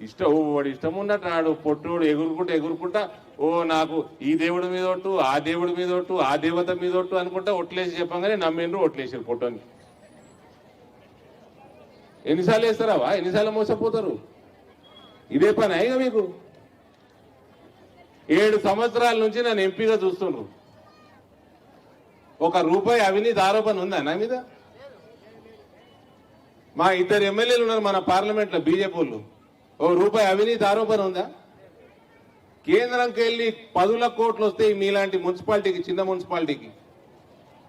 ఇష్టం వాడు ఇష్టం ఉన్నట్టు నాడు పొట్టుడు ఎగురుకుంటా ఎగురుకుంటా ఓ నాకు ఈ దేవుడి మీద ఒట్టు ఆ దేవుడి మీద ఒట్టు ఆ దేవత మీద ఒట్టు అనుకుంటా ఒట్లేసి చెప్పంగానే నమ్మిండ్రు ఒట్లేసారు పొట్టని ఎన్నిసార్లు వేస్తారావా? ఎన్నిసార్లు మోసపోతారు? ఇదే పని అయిగా మీకు? ఏడు సంవత్సరాల నుంచి నన్ను ఎంపీగా చూస్తుండ్రు. ఒక రూపాయి అవినీతి ఆరోపణ ఉందా నా మీద? మా ఇద్దరు ఎమ్మెల్యేలు ఉన్నారు మన పార్లమెంట్లో బీజేపీ వాళ్ళు. ఓ రూపాయి అవినీతి ఆరోపణ ఉందా? కేంద్రంకి వెళ్ళి పదుల కోట్లు వస్తాయి మీలాంటి మున్సిపాలిటీకి చిన్న మున్సిపాలిటీకి.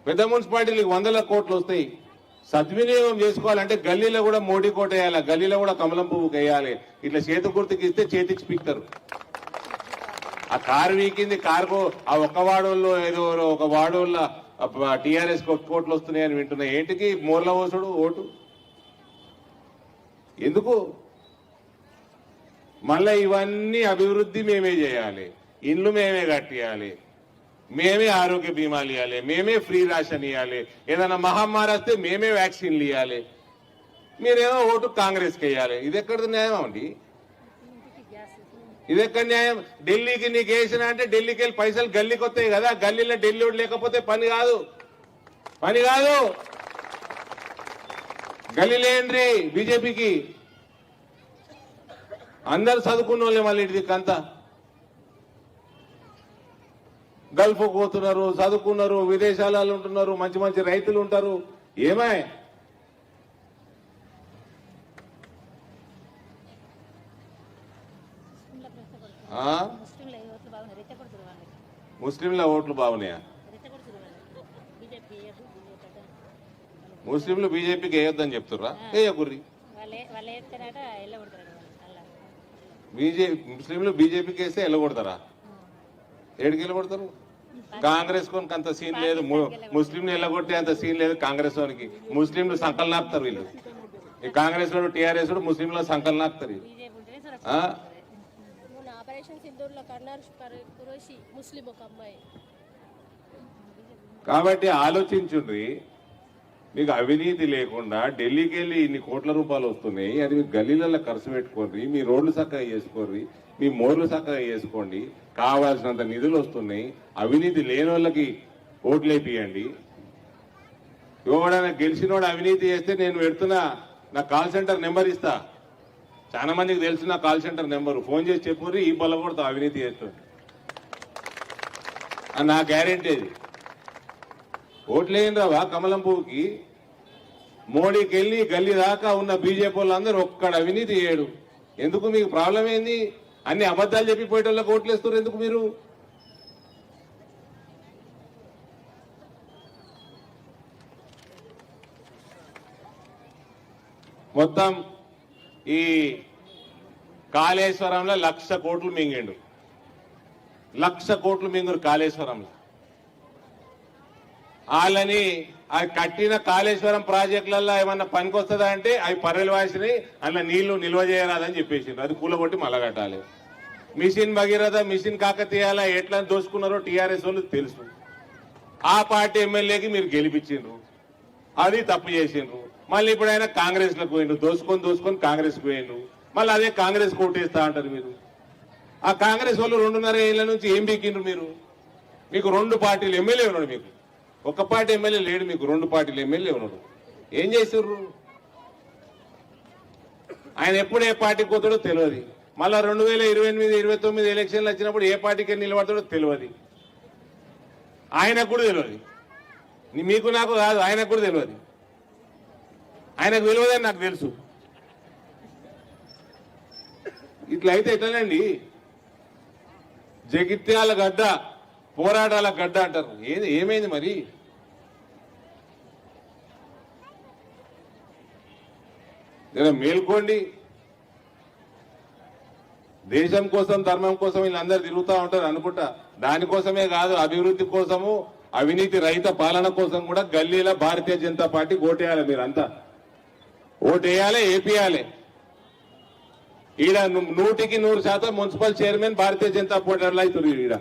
పెద్ద మున్సిపాలిటీలకు వందల కోట్లు వస్తాయి. సద్వినియోగం చేసుకోవాలంటే గల్లీలో కూడా మోడీ కోట వేయాలి గల్లీలో కూడా కమలం పువ్వు వేయాలి. ఇట్లా చేతి గుర్తుకి ఇస్తే చేతికి స్పీకర్. ఆ కారు వీకింది కారుకు ఆ ఒక్క వాడోళ్ళు ఏదో ఒక వాడోళ్ళ టిఆర్ఎస్ కోట్లు వస్తున్నాయని వింటున్నా. ఏంటికి? మూర్ల ఓసుడు ఓటు. ఎందుకు? మళ్ళీ ఇవన్నీ అభివృద్ధి మేమే చేయాలి. ఇండ్లు మేమే కట్టియాలి. మేమే ఆరోగ్య బీమాలు ఇవ్వాలి మేమే ఫ్రీ రేషన్ ఇవ్వాలి ఏదైనా మహమ్మారి వస్తే మేమే వ్యాక్సిన్లు ఇవ్వాలి మీరేమో ఓటు కాంగ్రెస్కి వేయాలి. ఇది ఎక్కడ న్యాయం అండి? ఇది ఎక్కడ న్యాయం? ఢిల్లీకి నీకు వేసిన అంటే ఢిల్లీకి వెళ్ళి పైసలు గల్లీకి వస్తాయి కదా. గల్లీలో ఢిల్లీ లేకపోతే పని కాదు. పని కాదు. గల్లీ లేండ్రి బీజేపీకి. అందరు చదువుకున్న వాళ్ళే మళ్ళీ ఇది కంతా గల్ఫ్ పోతున్నారు చదువుకున్నారు విదేశాలలో ఉంటున్నారు మంచి మంచి రైతులు ఉంటారు. ఏమై? ముస్లింల ఓట్లు బాగున్నాయి. ముస్లింలు బీజేపీకి వేయొద్దని చెప్తుర్రా? వేయకుర్రి వాళ్ళే వాళ్ళు వేస్తేనట ఎల్ల కొడతారు వాళ్ళు అలా బీజేపీ ముస్లింలు బీజేపీకి వేస్తే వెళ్ళగొడతారా ఏడికి వెళ్ళగొడతారు కాంగ్రెస్ కొనికి అంత సీన్ లేదు. ముస్లింలు వెళ్ళగొట్టే అంత సీన్ లేదు కాంగ్రెస్ వానికి. ముస్లింలు సంకల్ నాపుతారు వీళ్ళు. ఈ కాంగ్రెస్ వాడు టీఆర్ఎస్ వాడు ముస్లింల సంకల్ నాపుతారు వీళ్ళు. బీజేపీ ఉంటేనే ఆ? సురక్షిత మొన్న ఆపరేషన్ సింధూర్లో కర్నార్ కురోషి ముస్లిం ఒక అమ్మాయి. కాబట్టి ఆలోచించుండ్రి. మీకు అవినీతి లేకుండా ఢిల్లీకి వెళ్ళి ఇన్ని కోట్ల రూపాయలు వస్తున్నాయి అది మీ గల్లీలలో ఖర్చు పెట్టుకోండి మీ రోడ్లు చక్కగా చేసుకోండి మీ మోర్లు చక్కగా చేసుకోండి కావాల్సినంత నిధులు వస్తున్నాయి అవినీతి లేని వాళ్ళకి ఓట్లు వేపియండి. ఎవడైనా గెలిచినోడు అవినీతి చేస్తే నేను పెడుతున్నా నా కాల్ సెంటర్ నెంబర్ ఇస్తా. చాలా మందికి తెలుసు నా కాల్ సెంటర్ నెంబర్. ఫోన్ చేసి చెప్పుర్రి ఈ పొల కొడుతా అవినీతి చేస్తుంది నా గ్యారెంటీ అది. ఓట్లేని రావా కమలం పువ్వుకి? మోడీకి వెళ్ళి గల్లీ దాకా ఉన్న బీజేపీ వాళ్ళందరూ ఒక్కడ అవినీతి చేయడు. ఎందుకు మీకు ప్రాబ్లం ఏంది? అన్ని అబద్ధాలు చెప్పి పోయేటోళ్ళకి ఓట్లేస్తారు ఎందుకు మీరు? మొత్తం ఈ కాళేశ్వరంలో లక్ష కోట్లు మింగిండు. లక్ష కోట్లు మింగురు కాళేశ్వరంలో. వాళ్ళని ఆ కట్టిన కాళేశ్వరం ప్రాజెక్టులలో ఏమన్నా పనికొస్తుందా అంటే అవి పర్రెలు వాసిని అందులో నీళ్ళు నిల్వ చేయరాదని చెప్పేసిండ్రు. అది కూలగొట్టి మళ్ళా కట్టాలి. మిషన్ భగీరథ మిషన్ కాకతీయాల ఎట్లా దోసుకున్నారో టీఆర్ఎస్ వాళ్ళు తెలుసు. ఆ పార్టీ ఎమ్మెల్యేకి మీరు గెలిపించిండ్రు. అది తప్పు చేసిండ్రు. మళ్ళీ ఇప్పుడు ఆయన కాంగ్రెస్లకు పోయిండ్రు. దోసుకొని దోసుకొని కాంగ్రెస్ పోయిండ్రు. మళ్ళీ అదే కాంగ్రెస్ కోటేస్తా అంటారు మీరు. ఆ కాంగ్రెస్ వాళ్ళు రెండున్నర ఏళ్ళ నుంచి ఏం బీకిండ్రు మీరు? మీకు రెండు పార్టీలు ఎమ్మెల్యే ఉన్నాడు మీకు. ఒక పార్టీ ఎమ్మెల్యే లేడు మీకు రెండు పార్టీలు ఎమ్మెల్యే ఉన్నాడు. ఏం చేసిర్రు? ఆయన ఎప్పుడు ఏ పార్టీకి పోతాడో తెలియదు. మళ్ళా రెండు వేల ఇరవై ఎనిమిది ఇరవై తొమ్మిది ఎలక్షన్లు వచ్చినప్పుడు ఏ పార్టీకి నిలబడతాడో తెలియదు. ఆయనకు కూడా తెలియదు. మీకు నాకు కాదు ఆయనకు కూడా తెలియదు. ఆయనకు తెలియదని నాకు తెలుసు. ఇట్లా అయితే ఎట్లనండి? జగిత్యాల గడ్డ పోరాటాల గడ్డ అంటారు. ఏది ఏమైంది మరి? జర మేల్కోండి. దేశం కోసం ధర్మం కోసం వీళ్ళందరూ తిరుగుతూ ఉంటారు అనుకుంటా. దానికోసమే కాదు అభివృద్ధి కోసము అవినీతి రహిత పాలన కోసం కూడా గల్లీల భారతీయ జనతా పార్టీ ఓటేయాలి మీరంతా. ఓటేయాలి ఏపీయాలి. ఈడ నూటికి నూరు శాతం municipal chairman Bharatiya Janata Party అవుతుంది ఈడ.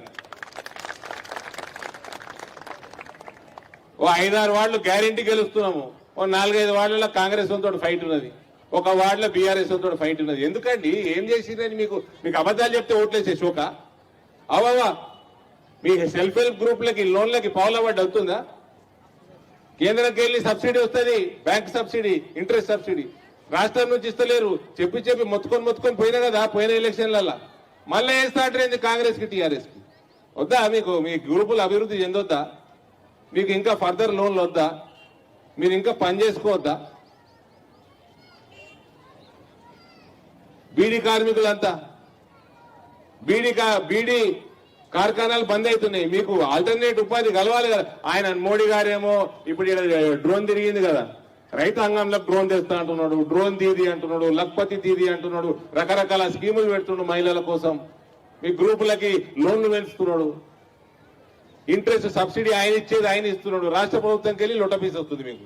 ఓ ఐదారు వార్డులు గ్యారెంటీ గెలుస్తున్నాము. ఓ నాలుగైదు వార్డులలో కాంగ్రెస్ తోటి ఫైట్ ఉన్నది. ఒక వార్డులో బీఆర్ఎస్ తోటి ఫైట్ ఉన్నది. ఎందుకండి? ఏం చేసిందని మీకు? మీకు అబద్ధాలు చెప్తే ఓట్లేసే శోక? అవవా మీ సెల్ఫ్ హెల్ప్ గ్రూప్లకి లోన్లకి పావుల వడ్డీ అవుతుందా? కేంద్రంకి వెళ్ళి సబ్సిడీ వస్తుంది. Bank subsidy interest subsidy. రాష్ట్రం నుంచి ఇస్తలేరు. చెప్పి చెప్పి మొత్తుకొని మొత్తుకొని పోయినా కదా పోయిన ఎలక్షన్లలో మళ్ళీ వేస్తా అంటే కాంగ్రెస్కి టీఆర్ఎస్కి? వద్దా మీకు? మీ గ్రూపులు అభివృద్ధి చెందొద్దా? మీకు ఇంకా ఫర్దర్ లోన్లు వద్దా? మీరు ఇంకా పని చేసుకోవద్దా? బీడీ కార్మికులంతా? బీడీ కా బీడీ కార్ఖానాలు బంద్ అవుతున్నాయి. మీకు ఆల్టర్నేట్ ఉపాధి కలవాలి కదా. ఆయన మోడీ గారేమో ఇప్పుడు డ్రోన్ తిరిగింది కదా. రైతాంగంలో డ్రోన్ తెస్తా అంటున్నాడు. డ్రోన్ దీది అంటున్నాడు. లక్పతి దీది అంటున్నాడు. రకరకాల స్కీములు పెడుతున్నాడు మహిళల కోసం. మీ గ్రూపులకి లోన్లు పెంచుతున్నాడు. ఇంట్రెస్ట్ సబ్సిడీ ఆయన ఇచ్చేది ఆయన ఇస్తున్నాడు. రాష్ట్ర ప్రభుత్వంకి వెళ్ళి లొటపీస్ వస్తుంది మీకు.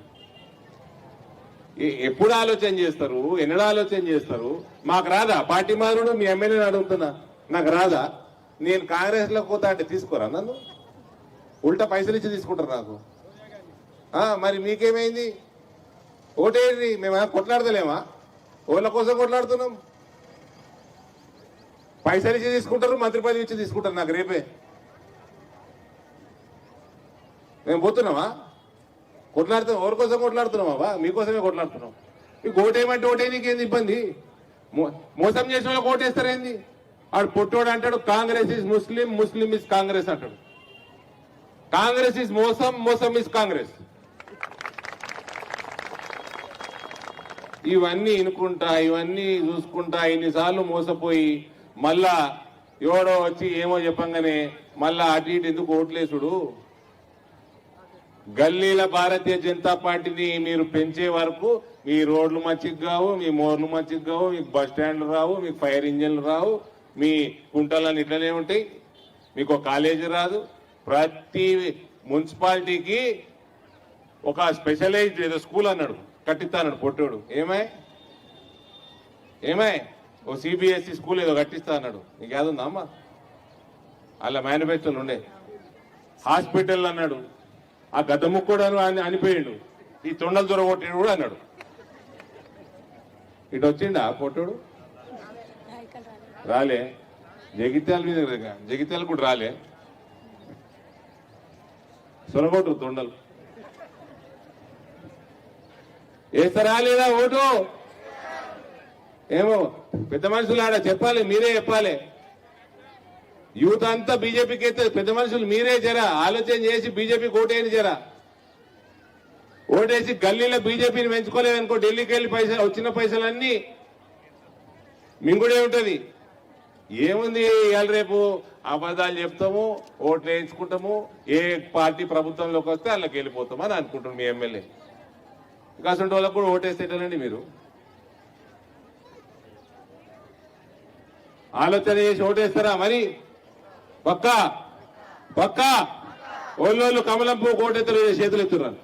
ఎప్పుడు ఆలోచన చేస్తారు? ఎన్నడ ఆలోచన చేస్తారు? మాకు రాదా? పార్టీ మారుడు మీ ఎమ్మెల్యేని అడుగుతున్నా నాకు రాదా? నేను కాంగ్రెస్లో పోతా అంటే తీసుకోరా నన్ను? ఉల్టా పైసలు ఇచ్చి తీసుకుంటారు నాకు. ఆ, మరి మీకేమైంది? ఓటేంటి మేము కొట్లాడతలేమా? ఓళ్ళ కోసం కొట్లాడుతున్నాం. పైసలు ఇచ్చి తీసుకుంటారు మంత్రి పదవి ఇచ్చి తీసుకుంటారు నాకు రేపే. మేము పోతున్నామా? కొట్లాడుతున్నాం. ఎవరి కోసం కొట్లాడుతున్నాం మీకోసమే కొట్లాడుతున్నాం. మీకు ఓటేయమంటే ఓటే? నీకేంది ఇబ్బంది? మో- మోసం చేసిన వాళ్ళకి ఓటేస్తారేంది ఆడు పొట్టోడు అంటాడు Congress is Muslim Muslim is Congress అంటాడు. కాంగ్రెస్ ఇస్ మోసం మోసం ఇస్ కాంగ్రెస్. ఇవన్నీ ఇనుకుంటా ఇవన్నీ చూసుకుంటా ఇన్నిసార్లు మోసపోయి మళ్ళా ఎవడో వచ్చి ఏమో చెప్పంగానే మళ్ళా అటు ఇటు ఎందుకు ఓట్లేసుడు? గల్లీల భారతీయ జనతా పార్టీని మీరు పెంచే వరకు మీ రోడ్లు మంచిగా కావు మీ మోర్లు మంచిగా కావు మీకు బస్ స్టాండ్లు రావు మీకు ఫైర్ ఇంజన్లు రావు మీ కుంటలన్నీ ఇట్లనే ఉంటాయి. మీకు ఒక కాలేజీ రాదు. ప్రతి మున్సిపాలిటీకి ఒక స్పెషలైజ్డ్ ఏదో స్కూల్ అన్నాడు కట్టిస్తా అన్నాడు పొట్టోడు. ఏమై? ఏమై? ఓ సిబిఎస్ఈ స్కూల్ ఏదో కట్టిస్తా అన్నాడు. నీకు యాదుందా అమ్మా? అలా మేనిఫెస్టోలు ఉండే. హాస్పిటల్ అన్నాడు. ఆ గద్ద ముక్కోడను అని అనిపోయాడు. ఈ తొండలు దొరగొట్టాడు కూడా అన్నాడు. ఇటు వచ్చిండా పొట్టుడు రాలే. జగిత్యాల మీద జగిత్యాల కూడా రాలే. సొరగొట్టు తొండలు. వేస్తారా లేదా ఓటు? ఏమో పెద్ద మనుషులు ఆడ చెప్పాలి మీరే చెప్పాలి. యూత్ అంతా బీజేపీకి అయితే పెద్ద మనుషులు మీరే జరా ఆలోచన చేసి బీజేపీకి ఓటేయని జరా. ఓటేసి గల్లీలో బీజేపీని పెంచుకోలేదనుకో ఢిల్లీకి వెళ్ళి పైసలు వచ్చిన పైసలన్నీ మింగుడే ఉంటుంది. ఏముంది ఇవాళ రేపు అబద్ధాలు చెప్తాము ఓట్లు వేయించుకుంటాము ఏ పార్టీ ప్రభుత్వంలోకి వస్తే వాళ్ళకి వెళ్ళిపోతాం అని అనుకుంటున్నాం మీ ఎమ్మెల్యే. కాసంటి వాళ్ళకు కూడా ఓటేసేటండి మీరు. ఆలోచన చేసి ఓటేస్తారా మరి? పక్క? పక్క? ఒళ్ళోళ్ళు కమలం పువ్వు కోటెత్తులు చేతులు ఎత్తున్నారు